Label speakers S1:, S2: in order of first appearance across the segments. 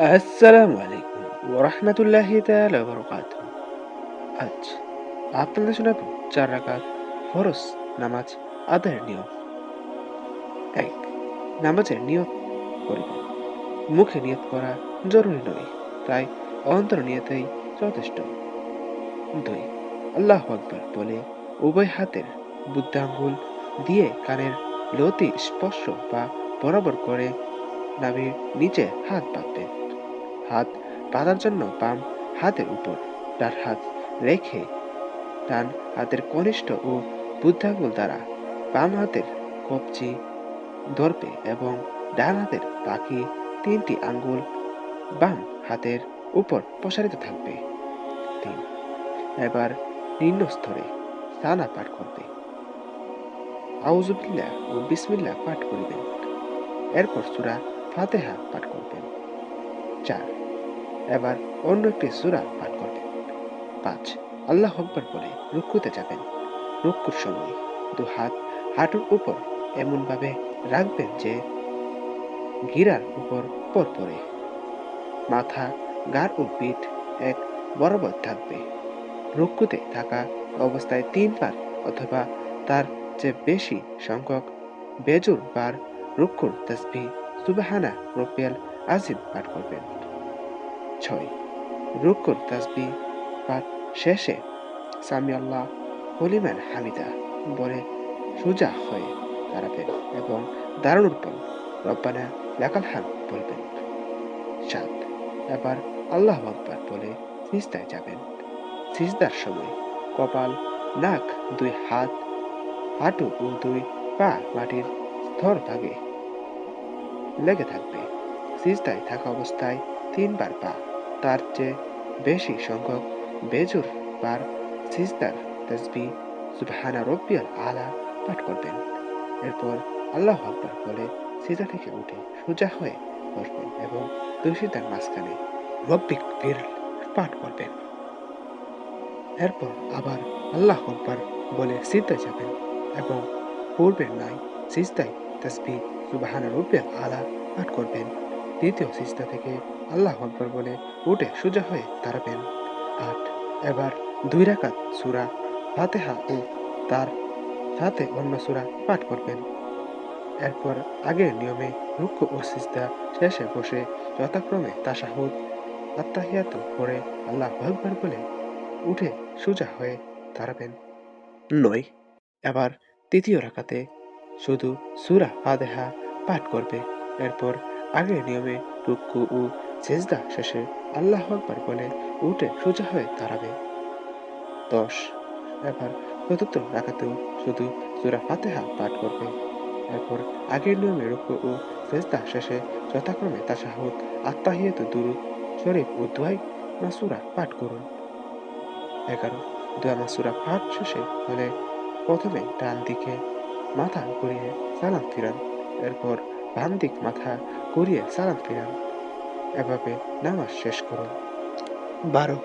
S1: আসসালামু আলাইকুম ওরহমতুল্লাহি তাআলা বারাকাতুহু। আজ আপনাদের শোনাবো চার রাকাত ফরজ নামাজ আদায়ের নিয়ম। এক, নামাজের নিয়ত করিবেন। মুখে নিয়ত করা জরুরি নয়, তাই অন্তর নিয়তেই যথেষ্ট। দুই, আল্লাহ আকবর বলে উভয় হাতের বুদ্ধাঙ্গুল দিয়ে কানের লতি স্পর্শ বা বরাবর করে নাভির নিচে হাত বাঁধবেন। হাত বাঁধার জন্য বাম হাতের উপর। ডান হাত রেখে ডান হাতের কনিষ্ঠ ও বুদ্ধাঙ্গুল দ্বারা বাম হাতের কবজি ধরবে এবং ডান হাতের বাকি তিনটি আঙ্গুল বাম হাতের উপর প্রসারিত থাকবে। তিন। এবার নিম্ন স্তরে সানা পাঠ করবে। আউজুবিল্লাহ ও বিসমিল্লাহ পাঠ করবেন। এরপর সুরা ফাতেহা পাঠ করবেন। চার। এবার অন্য একটি সুরা পাঠ করবেন পাঁচ, আল্লাহ আকবর বলে রুকুতে যাবেন। রুকুর সময় দু হাত হাঁটুর উপর এমনভাবে রাখবেন যে গিরার উপর পর পড়ে। মাথা গার ও পিঠ এক বরাবর থাকবে। রুক্ষুতে থাকা অবস্থায় তিনবার অথবা তার চেয়ে বেশি সংখ্যক বেজুর বার রুক্ষুর তসবি সুবাহানা রবিয়াল আজিম পাঠ করবেন। ছয়। রুকুর তসবি পাঠ শেষে সামি আল্লাহ হলিমান হামিদা বলে সোজা হয়ে দাঁড়াবেন এবং দারুণ পর রব্বানা লাকাল হাম বলবেন, সাত। এবার আল্লাহ আকবার বলে সিজদায় যাবেন। সিজদার সময় কপাল, নাক, দুই হাত, হাঁটু ও দুই পা মাটির স্তর ভাগে লেগে থাকবে। সিজদায় থাকা অবস্থায় তিনবার পা তার চেয়ে বেশি সংখ্যক বেজুর বার সিজদার তসবি সুবহানা রব্বিয়াল আলা পাঠ করবেন। এরপর আল্লাহ আকবার বলে সিজা থেকে উঠে সোজা হয়ে বসবেন এবং দুই মাঝখানে রব্বিক বীর পাঠ করবেন। এরপর আবার আল্লাহ আকবার বলে সিজদায় যাবেন এবং পূর্বের নাই, সিজদায় তসবি সুবাহানা রব্বিয়াল আলা পাঠ করবেন। দ্বিতীয় সিজদা থেকে আল্লাহ আকবর বলে উঠে সোজা হয়ে দাঁড়াবেন। আট। এবার দুই রাকাত সুরা ফাতেহা ও তার সাথে অন্য সুরা পাঠ করবেন। এরপর আগের নিয়মে রুক্ষ ও সিজদা শেষে বসে যথাক্রমে তাসাহুদ আত্মাহিয়াত করে আল্লাহ আকবর বলে উঠে সোজা হয়ে দাঁড়াবেন। নয়। এবার তৃতীয় রাকাতে শুধু সুরা ফাতেহা পাঠ করবে। এরপর আগের নিয়মে রুক্কু ও সেজদা শেষে আল্লাহ আকবার বলে উঠে সোজা হয়ে দাঁড়াবে। দশ। এবার চতুর্থ রাখাতেও শুধু সুরা ফাতেহা পাঠ করবে। এরপর আগের নিয়মে রুকু ও সেজদা শেষে যথাক্রমে তাশাহুদ আত্মাহিয়ত দুরুদ শরীফ ও দুয়াই মাসুরা পাঠ করুন। এগারো। দোয়া মাসুরা পাঠ শেষে হলে প্রথমে ডান দিকে মাথা ঘুরিয়ে সালাম ফিরান। এরপর বাম দিক মাথা ঘুরিয়ে সালাম ফিরান। এভাবে নামাজ শেষ করুন। বারো।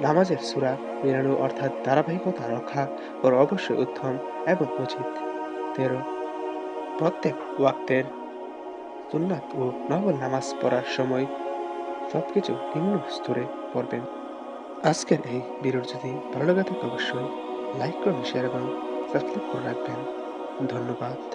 S1: নামাজের সুরা মিলানো অর্থাৎ ধারাবাহিকতা রক্ষা করা অবশ্যই উত্তম এবং উচিত। তেরো। প্রত্যেক ওয়াক্তের সুন্নাত ও নবল নামাজ পড়ার সময় সবকিছু নিম্ন স্তরে পড়বেন। আজকের এই ভিডিওর যদি ভালো লাগে থাকে অবশ্যই লাইক করুন, শেয়ার এবং সাবস্ক্রাইব করে রাখবেন। ধন্যবাদ।